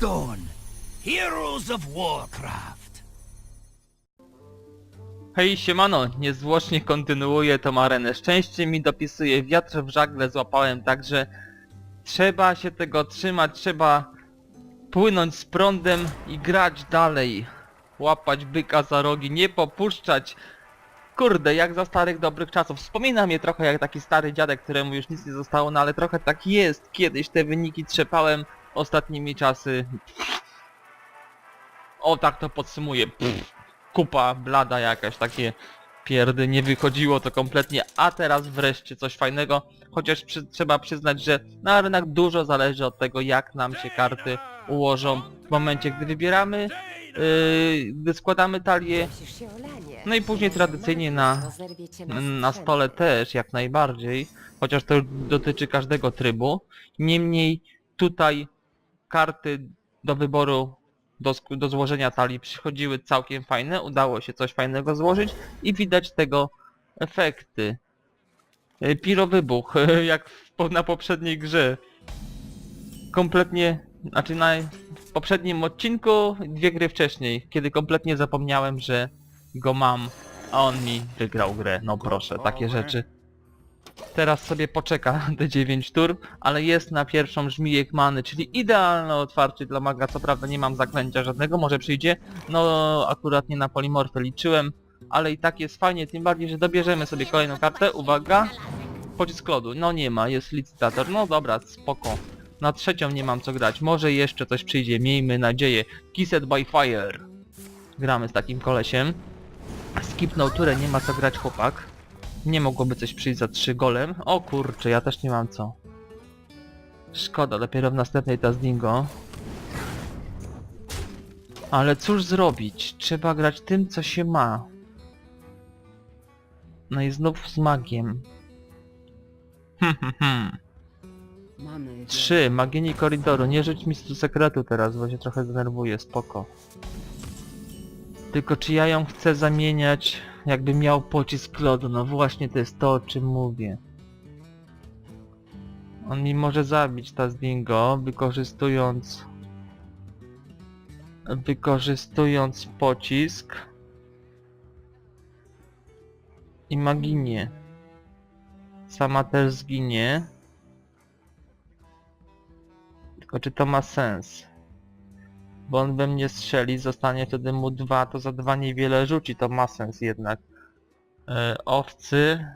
Heroes of Warcraft. Hej, siemano, niezwłocznie kontynuuję tą arenę. Szczęście mi dopisuje, wiatr w żagle złapałem, także trzeba się tego trzymać, trzeba płynąć z prądem i grać dalej. Łapać byka za rogi, nie popuszczać. Kurde, jak za starych dobrych czasów. Wspomina mnie trochę jak taki stary dziadek, któremu już nic nie zostało, no ale trochę tak jest. Kiedyś te wyniki trzepałem, ostatnimi czasy... O, tak to podsumuję. Kupa blada jakaś, takie pierdy, nie wychodziło to kompletnie, a teraz wreszcie coś fajnego, chociaż przy, trzeba przyznać, że na arenach dużo zależy od tego, jak nam się karty ułożą. W momencie, gdy wybieramy, yy, gdy składamy talię, No i później tradycyjnie na, na stole też, jak najbardziej, chociaż to dotyczy każdego trybu, niemniej tutaj karty do wyboru do, do złożenia talii przychodziły całkiem fajne, udało się coś fajnego złożyć i widać tego efekty. E, Pirowybuch, jak w, na poprzedniej grze. Kompletnie, znaczy na w poprzednim odcinku, dwie gry wcześniej, kiedy kompletnie zapomniałem, że go mam, a on mi wygrał grę. No proszę, takie rzeczy. Teraz sobie poczeka te 9 tur, ale jest na pierwszą żmijek many, czyli idealne otwarcie dla maga. Co prawda nie mam zaklęcia żadnego, może przyjdzie. No akurat nie na polimorfę liczyłem, ale i tak jest fajnie, tym bardziej, że dobierzemy sobie kolejną kartę. Uwaga! Pocisk lodu. No nie ma, jest licytator. No dobra, spoko. Na trzecią nie mam co grać. Może jeszcze coś przyjdzie, miejmy nadzieję. Kissed by Fire. Gramy z takim kolesiem. Skipnął turę, nie ma co grać chłopak. Nie mogłoby coś przyjść za trzy golem. O kurczę, ja też nie mam co. Szkoda, dopiero w następnej ta Dingo. Ale cóż zrobić? Trzeba grać tym, co się ma. No i znów z magiem. Hmm, hmm, hmm. Trzy, magieni koridoru. Nie rzuć mi tu sekretu teraz, bo się trochę denerwuję, spoko. Tylko czy ja ją chcę zamieniać, jakby miał pocisk lodu? No właśnie to jest to, o czym mówię. On mi może zabić ta Dingo, wykorzystując... Wykorzystując pocisk. I maginie. Sama też zginie. Tylko czy to ma sens? Bo on we mnie strzeli, zostanie wtedy mu dwa, to za dwa niewiele rzuci, to ma sens jednak. E, owcy...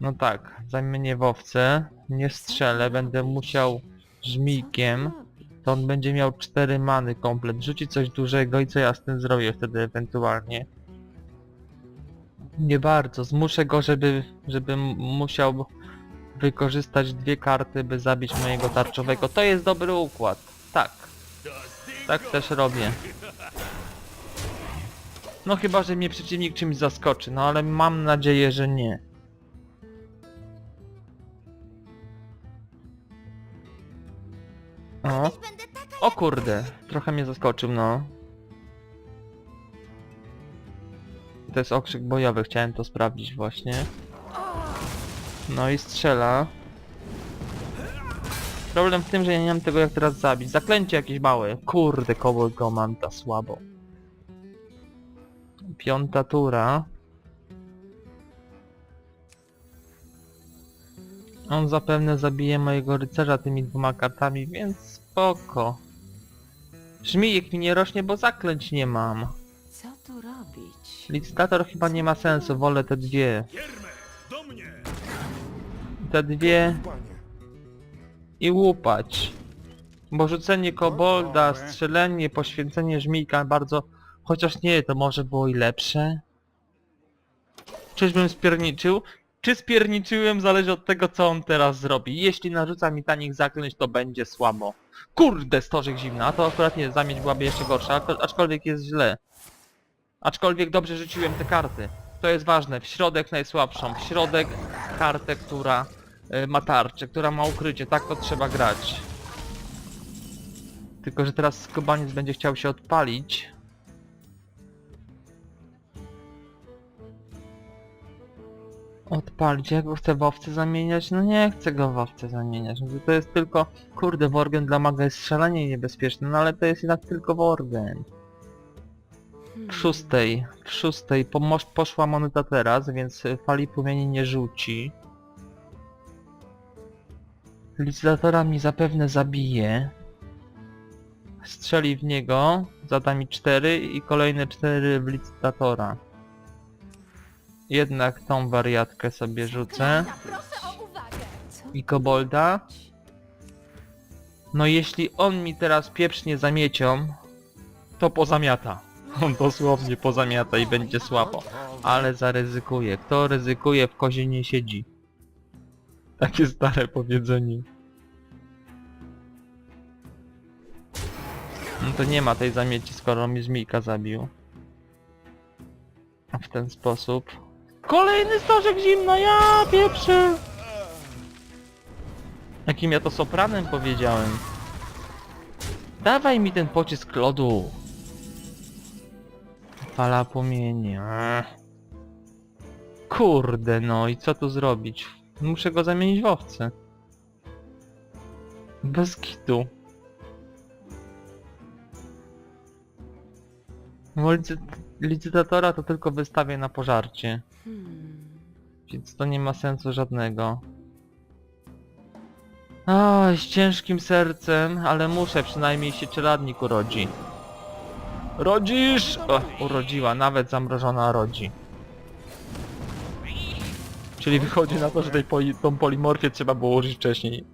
No tak, zamienię w owce, nie strzelę, będę musiał żmijkiem, to on będzie miał cztery many komplet, rzuci coś dużego i co ja z tym zrobię wtedy ewentualnie. Nie bardzo, zmuszę go, żeby, żeby musiał wykorzystać dwie karty, by zabić mojego tarczowego. To jest dobry układ. Tak. Tak też robię. No chyba, że mnie przeciwnik czymś zaskoczy, no ale mam nadzieję, że nie. O, o kurde, trochę mnie zaskoczył, no. To jest okrzyk bojowy, chciałem to sprawdzić właśnie. No i strzela. Problem w tym, że ja nie mam tego jak teraz zabić. Zaklęcie jakieś małe. Kurde, kobold go mam ta słabo. Piąta tura. On zapewne zabije mojego rycerza tymi dwoma kartami, więc spoko. Żmijek mi nie rośnie, bo zaklęć nie mam. Co tu robić? Licytator chyba nie ma sensu, wolę te dwie. Gierme, do mnie! Te dwie i łupać. Bo rzucenie kobolda, strzelenie, poświęcenie żmijka bardzo... Chociaż nie, to może było i lepsze. Czyżbym spierniczył? Czy spierniczyłem zależy od tego co on teraz zrobi. Jeśli narzuca mi tanich zaklęć to będzie słabo. Kurde, stożek zimna, to akurat nie, zamieć byłaby jeszcze gorsza, acz- aczkolwiek jest źle. Aczkolwiek dobrze rzuciłem te karty. To jest ważne, w środek najsłabszą, w środek kartę, która ma tarczę, która ma ukrycie, tak to trzeba grać. Tylko, że teraz skubaniec będzie chciał się odpalić. odpalić. Ja go chcę w owce zamieniać? No nie chcę go w owce zamieniać. No to jest tylko... Kurde, worgen dla maga jest szalenie niebezpieczny, no ale to jest jednak tylko worgen. W szóstej, w szóstej poszła moneta teraz, więc y, fali płomieni nie rzuci. Licytatora mi zapewne zabije. Strzeli w niego, zada mi 4 i kolejne 4 w licytatora. Jednak tą wariatkę sobie rzucę. I kobolda. No jeśli on mi teraz pieprznie zamiecią, to pozamiata. On dosłownie pozamiata i będzie słabo. Ale zaryzykuje. Kto ryzykuje w kozie nie siedzi. Takie stare powiedzenie. No to nie ma tej zamieci, skoro mi żmijka zabił. W ten sposób... Kolejny stożek zimno, ja pieprzę! Jakim ja to sopranem powiedziałem. Dawaj mi ten pocisk lodu. Fala płomieni. Ech. Kurde no i co tu zrobić? Muszę go zamienić w owce. Bez kitu. Licy licytatora to tylko wystawię na pożarcie. Hmm. Więc to nie ma sensu żadnego. Oj, z ciężkim sercem, ale muszę przynajmniej się czeladnik urodzi. Rodzisz! O, urodziła, nawet zamrożona rodzi. Czyli wychodzi na to, że tej poli tą polimorfię trzeba było użyć wcześniej.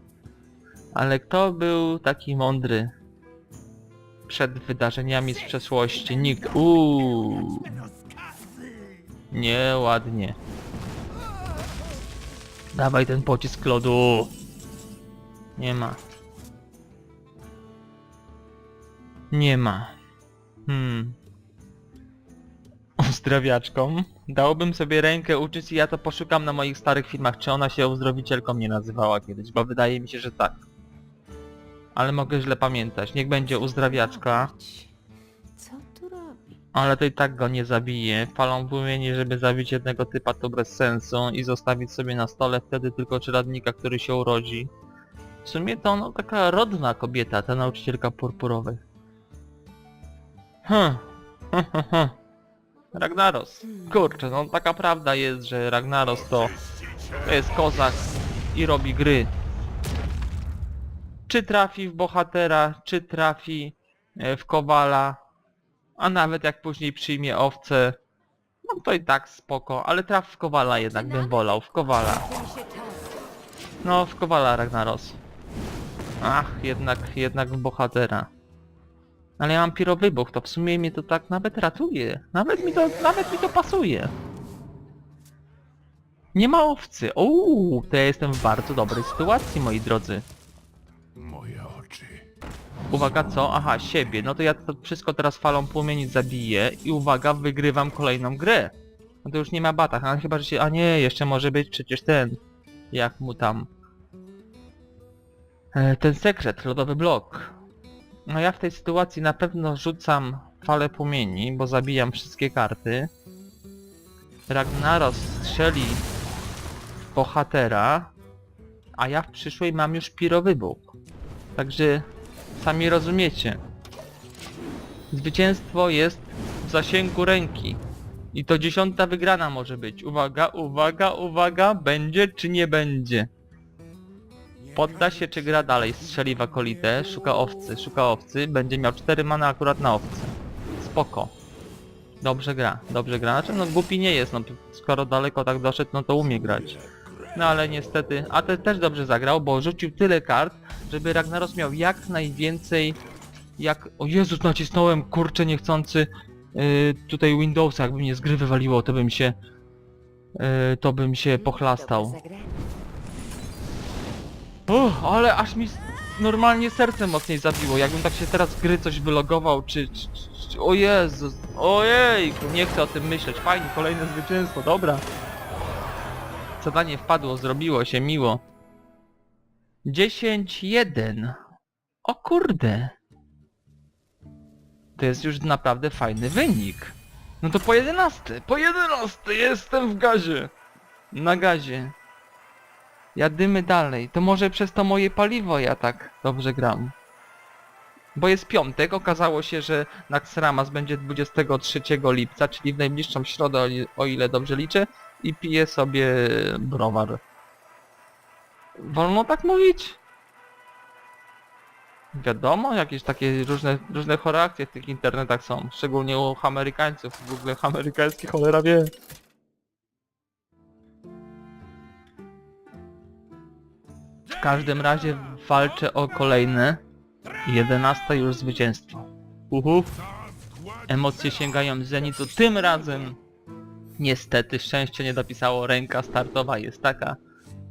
Ale kto był taki mądry? Przed wydarzeniami z przeszłości nikt. Uuu. Nieładnie. Dawaj ten pocisk lodu. Nie ma. Nie ma. Hmm. Uzdrawiaczką. Dałbym sobie rękę uczyć i ja to poszukam na moich starych filmach, czy ona się uzdrowicielką nie nazywała kiedyś, bo wydaje mi się, że tak. Ale mogę źle pamiętać. Niech będzie uzdrawiaczka. Co tu robić? Ale to i tak go nie zabije. Falą płomieni, żeby zabić jednego typa to bez sensu i zostawić sobie na stole wtedy tylko czeladnika, który się urodzi. W sumie to no taka rodna kobieta, ta nauczycielka purpurowych. Hm. Ragnaros. Kurczę, no taka prawda jest, że Ragnaros to, to jest kozak i robi gry. Czy trafi w bohatera, czy trafi e, w kowala, a nawet jak później przyjmie owce, no to i tak spoko, ale traf w Kowala jednak bym wolał, w Kowala. Czas. No, w Kowala Ragnaros. Ach, jednak, jednak w bohatera. Ale ja mam pirowybuch, to w sumie mnie to tak nawet ratuje. Nawet mi to, nawet mi to pasuje. Nie ma owcy. Uuu, to ja jestem w bardzo dobrej sytuacji, moi drodzy. Uwaga, co? Aha, siebie. No to ja to wszystko teraz falą płomieni zabiję i uwaga, wygrywam kolejną grę. No to już nie ma batach, ale chyba, że się... A nie, jeszcze może być przecież ten... Jak mu tam... E, ten sekret, lodowy blok. No ja w tej sytuacji na pewno rzucam falę płomieni, bo zabijam wszystkie karty. Ragnaros strzeli bohatera, a ja w przyszłej mam już pirowybuch. Także sami rozumiecie. Zwycięstwo jest w zasięgu ręki. I to dziesiąta wygrana może być. Uwaga, uwaga, uwaga, będzie czy nie będzie. Podda się czy gra dalej, strzeli w akolitę, szuka owcy, szuka owcy, będzie miał 4 mana akurat na owce. Spoko. Dobrze gra, dobrze gra. Znaczy no głupi nie jest, no skoro daleko tak doszedł, no to umie grać. No ale niestety, a te też dobrze zagrał, bo rzucił tyle kart, żeby Ragnaros miał jak najwięcej, jak... O Jezus, nacisnąłem, kurczę, niechcący yy, tutaj Windowsa, jakby mnie z gry wywaliło, to bym się... Yy, to bym się pochlastał. Uff, ale aż mi normalnie serce mocniej zabiło, jakbym tak się teraz z gry coś wylogował, czy... czy, czy, czy o Jezus, ojej, nie chcę o tym myśleć, fajnie, kolejne zwycięstwo, dobra. Zadanie wpadło, zrobiło się miło. 10-1. O kurde. To jest już naprawdę fajny wynik. No to po 11, po 11 jestem w gazie. Na gazie. Jadymy dalej. To może przez to moje paliwo ja tak dobrze gram. Bo jest piątek, okazało się, że Naxramas będzie 23 lipca, czyli w najbliższą środę, o ile dobrze liczę, i piję sobie browar. Wolno tak mówić? Wiadomo, jakieś takie różne, różne choreakcje w tych internetach są, szczególnie u Amerykańców, w ogóle amerykański cholera wie. W każdym razie walczę o kolejne 11 już zwycięstwo. Uhu. Emocje sięgają zenitu. Tym razem niestety szczęście nie dopisało. Ręka startowa jest taka,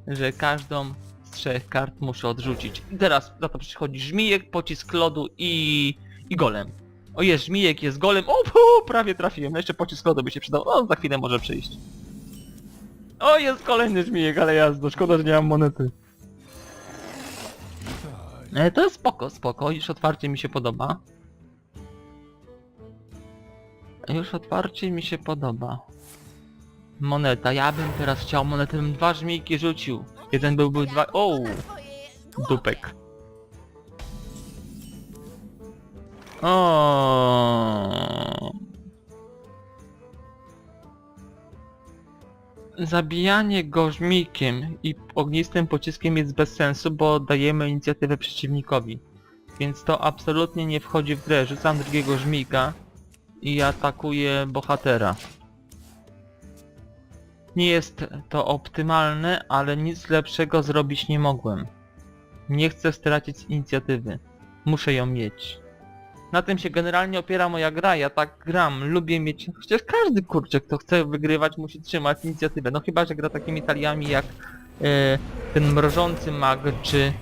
że każdą z trzech kart muszę odrzucić. I teraz za to przychodzi żmijek, pocisk lodu i... i golem. O jest żmijek, jest golem. O, pu, prawie trafiłem. No jeszcze pocisk lodu by się przydał. O, za chwilę może przyjść. O, jest kolejny żmijek, ale jazdo. Szkoda, że nie mam monety. E, to jest spoko, spoko, już otwarcie mi się podoba. Już otwarcie mi się podoba. Moneta, ja bym teraz chciał monetę, bym dwa żmijki rzucił. Jeden byłby dwa... O, Dupek. O. Zabijanie go żmikiem i ognistym pociskiem jest bez sensu, bo dajemy inicjatywę przeciwnikowi. Więc to absolutnie nie wchodzi w grę. Rzucam drugiego żmika i atakuję bohatera. Nie jest to optymalne, ale nic lepszego zrobić nie mogłem. Nie chcę stracić inicjatywy. Muszę ją mieć. Na tym się generalnie opiera moja gra, ja tak gram, lubię mieć... Chociaż każdy kurczę, kto chce wygrywać, musi trzymać inicjatywę. No chyba, że gra takimi taliami jak e, ten mrożący mag, czy...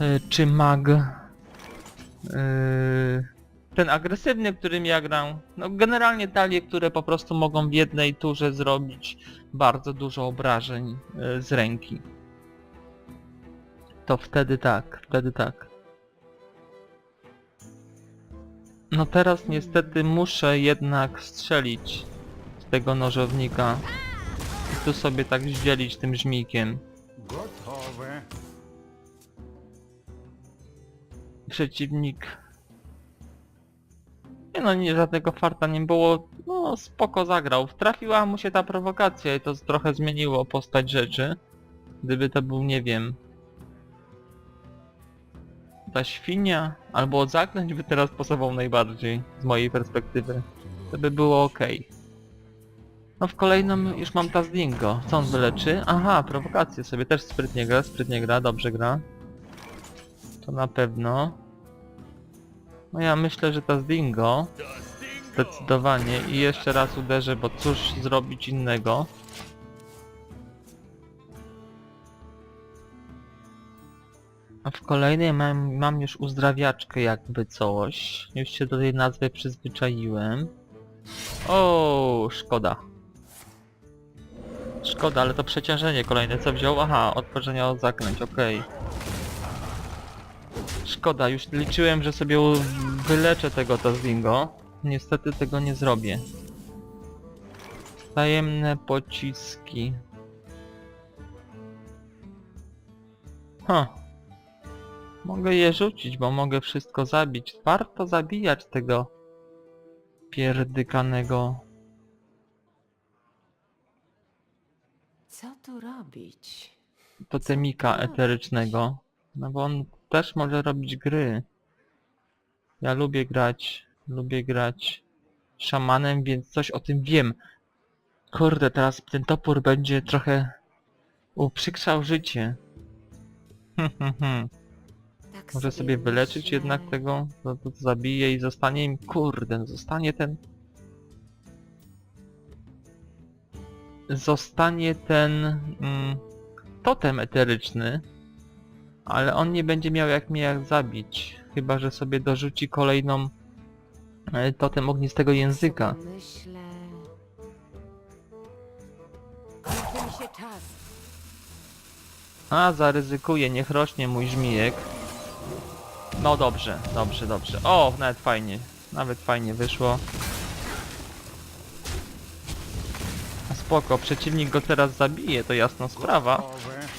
E, czy mag... E, ten agresywny, którym ja gram. No generalnie talie, które po prostu mogą w jednej turze zrobić bardzo dużo obrażeń e, z ręki. To wtedy tak, wtedy tak. No teraz niestety muszę jednak strzelić z tego nożownika. I tu sobie tak zdzielić tym żmikiem. Gotowe. Przeciwnik... Nie no, nie, żadnego farta nie było. No spoko zagrał. Trafiła mu się ta prowokacja i to trochę zmieniło postać rzeczy. Gdyby to był, nie wiem... Ta świnia, albo od by teraz pasował najbardziej, z mojej perspektywy. To by było ok. No w kolejnym już mam Tazdingo. Co on wyleczy? Aha, prowokację sobie też sprytnie gra, sprytnie gra, dobrze gra. To na pewno. No ja myślę, że Tazdingo zdecydowanie i jeszcze raz uderzę, bo cóż zrobić innego. A w kolejnej mam, mam już uzdrawiaczkę jakby coś. Już się do tej nazwy przyzwyczaiłem. O, szkoda. Szkoda, ale to przeciążenie kolejne co wziął? Aha, odtworzenia od zaklęć, okej. Szkoda, już liczyłem, że sobie u- wyleczę tego Tazlingo. Niestety tego nie zrobię. Tajemne pociski. Ha. Mogę je rzucić, bo mogę wszystko zabić. Warto zabijać tego pierdykanego. Co tu robić? totemika eterycznego. No bo on też może robić gry. Ja lubię grać, lubię grać szamanem, więc coś o tym wiem. Kurde, teraz ten topór będzie trochę uprzykrzał życie. Hmm, hmm, hmm. Tak Może sobie wyleczyć myślę. jednak tego, to, to zabije i zostanie im... Kurde, no zostanie ten... Zostanie ten... Mm, totem eteryczny, ale on nie będzie miał jak mnie jak zabić. Chyba, że sobie dorzuci kolejną e, totem ognistego języka. Sobie Myślę... Kończy mi się czas. A, zaryzykuję, niech rośnie mój żmijek. No dobrze, dobrze, dobrze. O, nawet fajnie. Nawet fajnie wyszło. A spoko. Przeciwnik go teraz zabije, to jasna sprawa.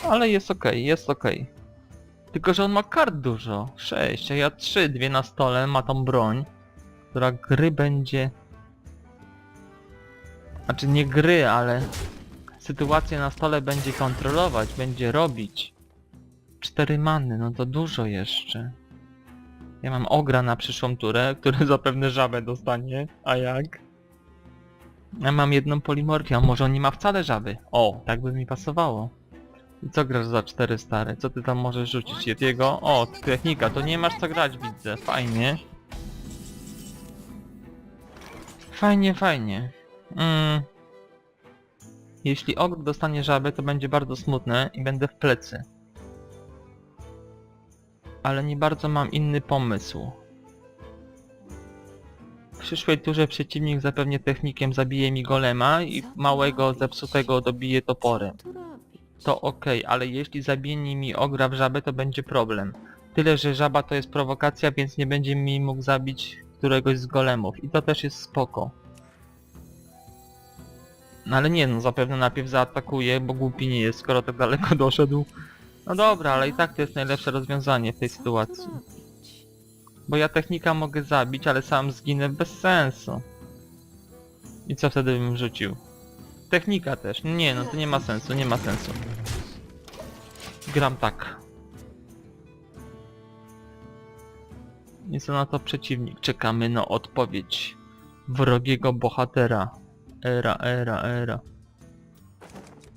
Ale jest okej, jest okej. Tylko, że on ma kart dużo. 6, a ja 3, dwie na stole, ma tą broń, która gry będzie... Znaczy nie gry, ale sytuację na stole będzie kontrolować, będzie robić. 4 many, no to dużo jeszcze. Ja mam ogra na przyszłą turę, który zapewne żabę dostanie, a jak? Ja mam jedną polimorfię, a może on nie ma wcale żaby? O, tak by mi pasowało. I co grasz za cztery stare? Co ty tam możesz rzucić? Yetiego? O, technika, to nie masz co grać, widzę. Fajnie. Fajnie, fajnie. Mm. Jeśli ogr dostanie żabę, to będzie bardzo smutne i będę w plecy. Ale nie bardzo mam inny pomysł. W przyszłej turze przeciwnik zapewnie technikiem zabije mi golema i małego zepsutego dobije toporem? To okej, ale jeśli zabije mi ogra w żabę, to będzie problem. Tyle, że żaba to jest prowokacja, więc nie będzie mi mógł zabić któregoś z golemów. I to też jest spoko. No ale nie no, zapewne najpierw zaatakuje, bo głupi nie jest, skoro tak daleko doszedł. No dobra, ale i tak to jest najlepsze rozwiązanie w tej sytuacji. Bo ja technika mogę zabić, ale sam zginę bez sensu. I co wtedy bym rzucił? Technika też. Nie no, to nie ma sensu, nie ma sensu. Gram tak. Co na to przeciwnik? Czekamy na odpowiedź wrogiego bohatera. Era, era, era.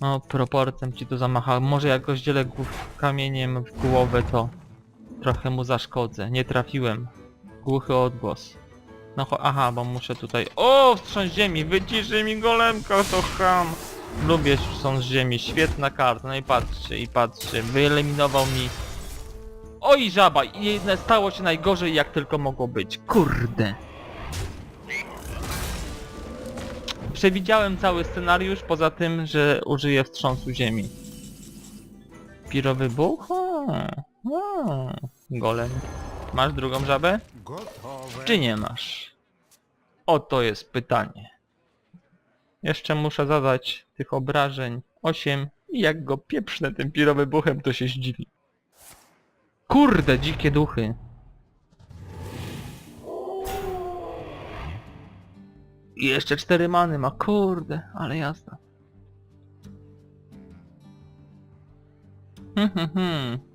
No, proporcem ci tu zamachał. Może jak go zdzielę kamieniem w głowę, to trochę mu zaszkodzę. Nie trafiłem. Głuchy odgłos. No cho- aha, bo muszę tutaj... O, wstrząs ziemi! Wyciszy mi golemka, to ham! Lubię wstrząs ziemi, świetna karta. No i patrzcie, i patrzcie. Wyeliminował mi... Oj, żaba! I stało się najgorzej, jak tylko mogło być. Kurde! Przewidziałem cały scenariusz, poza tym, że użyję wstrząsu ziemi. Pirowy buch? Hmm. Hmm. Golem. Masz drugą żabę? Gotowe. Czy nie masz? Oto jest pytanie. Jeszcze muszę zadać tych obrażeń 8 i jak go pieprznę tym pirowybuchem to się zdziwi. Kurde, dzikie duchy. I jeszcze cztery many ma, kurde, ale jazda. Hmm, hmm, hmm.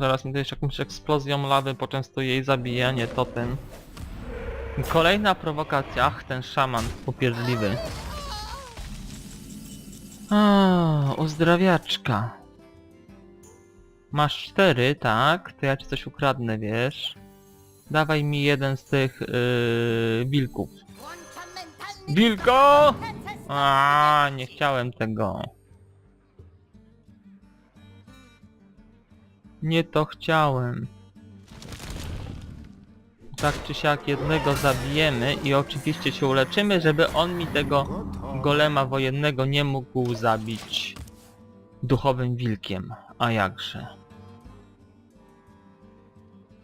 Zaraz mi to jeszcze jakąś eksplozją lawy poczęstuje i zabije, a nie totem. Kolejna prowokacja. Ach, ten szaman popierdliwy. A, uzdrawiaczka. Masz cztery, tak? To ja ci coś ukradnę, wiesz? Dawaj mi jeden z tych yy, wilków. Wilko! A, nie chciałem tego. Nie to chciałem. Tak czy siak jednego zabijemy i oczywiście się uleczymy, żeby on mi tego golema wojennego nie mógł zabić duchowym wilkiem. A jakże.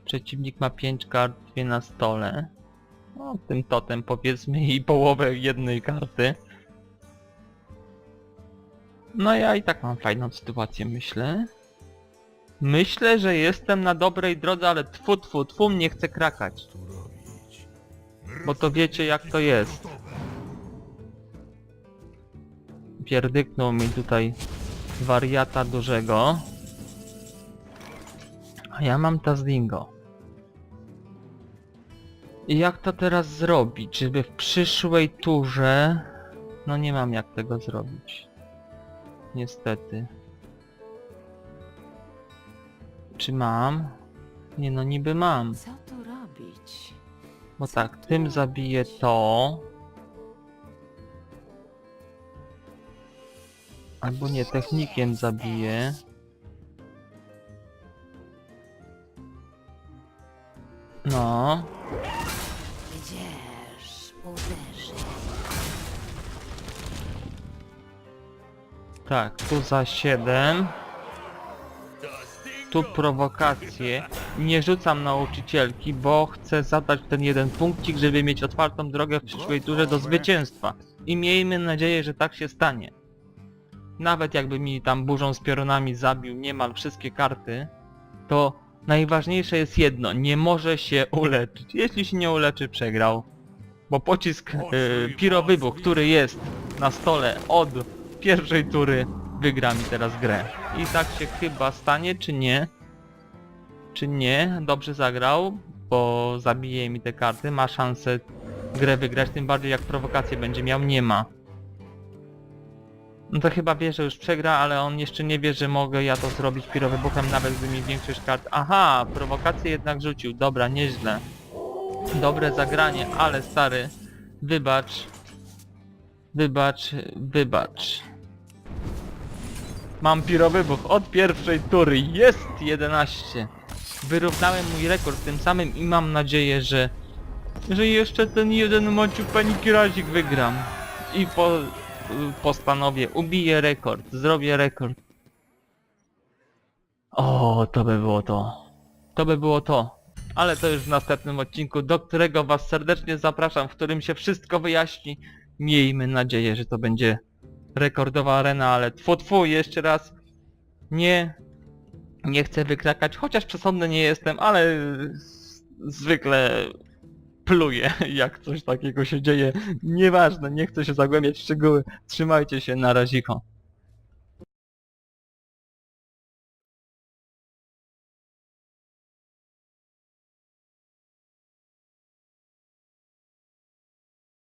Przeciwnik ma 5 kart, dwie na stole. No, tym totem powiedzmy i połowę jednej karty. No ja i tak mam fajną sytuację, myślę. Myślę, że jestem na dobrej drodze, ale tfu tfu tfu mnie chce krakać. Bo to wiecie jak to jest. Pierdyknął mi tutaj wariata dużego. A ja mam Tazdingo. I jak to teraz zrobić, żeby w przyszłej turze... No nie mam jak tego zrobić. Niestety. Czy mam? Nie no niby mam. Co tu robić? Bo tak, tym zabiję to. Albo nie, technikiem zabiję. No. Gdzież uderzy? Tak, tu za 7. tu prowokację. Nie rzucam nauczycielki, bo chcę zadać ten jeden punkcik, żeby mieć otwartą drogę w przyszłej turze do zwycięstwa. I miejmy nadzieję, że tak się stanie. Nawet jakby mi tam burzą z piorunami zabił niemal wszystkie karty, to najważniejsze jest jedno, nie może się uleczyć. Jeśli się nie uleczy, przegrał. Bo pocisk yy, pirowybuch, który jest na stole od pierwszej tury, wygra mi teraz grę. I tak się chyba stanie, czy nie? Czy nie? Dobrze zagrał, bo zabije mi te karty, ma szansę grę wygrać, tym bardziej jak prowokację będzie miał, nie ma. No to chyba wie, że już przegra, ale on jeszcze nie wie, że mogę ja to zrobić pirowybuchem, nawet gdy mi większość kart... Aha, prowokację jednak rzucił, dobra, nieźle. Dobre zagranie, ale stary, wybacz. Wybacz, wybacz. Mam pirowybuch od pierwszej tury, jest 11. Wyrównałem mój rekord tym samym i mam nadzieję, że... że jeszcze ten jeden mociu paniki razik wygram. I po... postanowię, ubiję rekord, zrobię rekord. O, to by było to. To by było to. Ale to już w następnym odcinku, do którego was serdecznie zapraszam, w którym się wszystko wyjaśni. Miejmy nadzieję, że to będzie rekordowa arena, ale tfu tfu, jeszcze raz nie nie chcę wykrakać, chociaż przesądny nie jestem, ale zwykle pluję, jak coś takiego się dzieje. Nieważne, nie chcę się zagłębiać w szczegóły. Trzymajcie się, na raziko.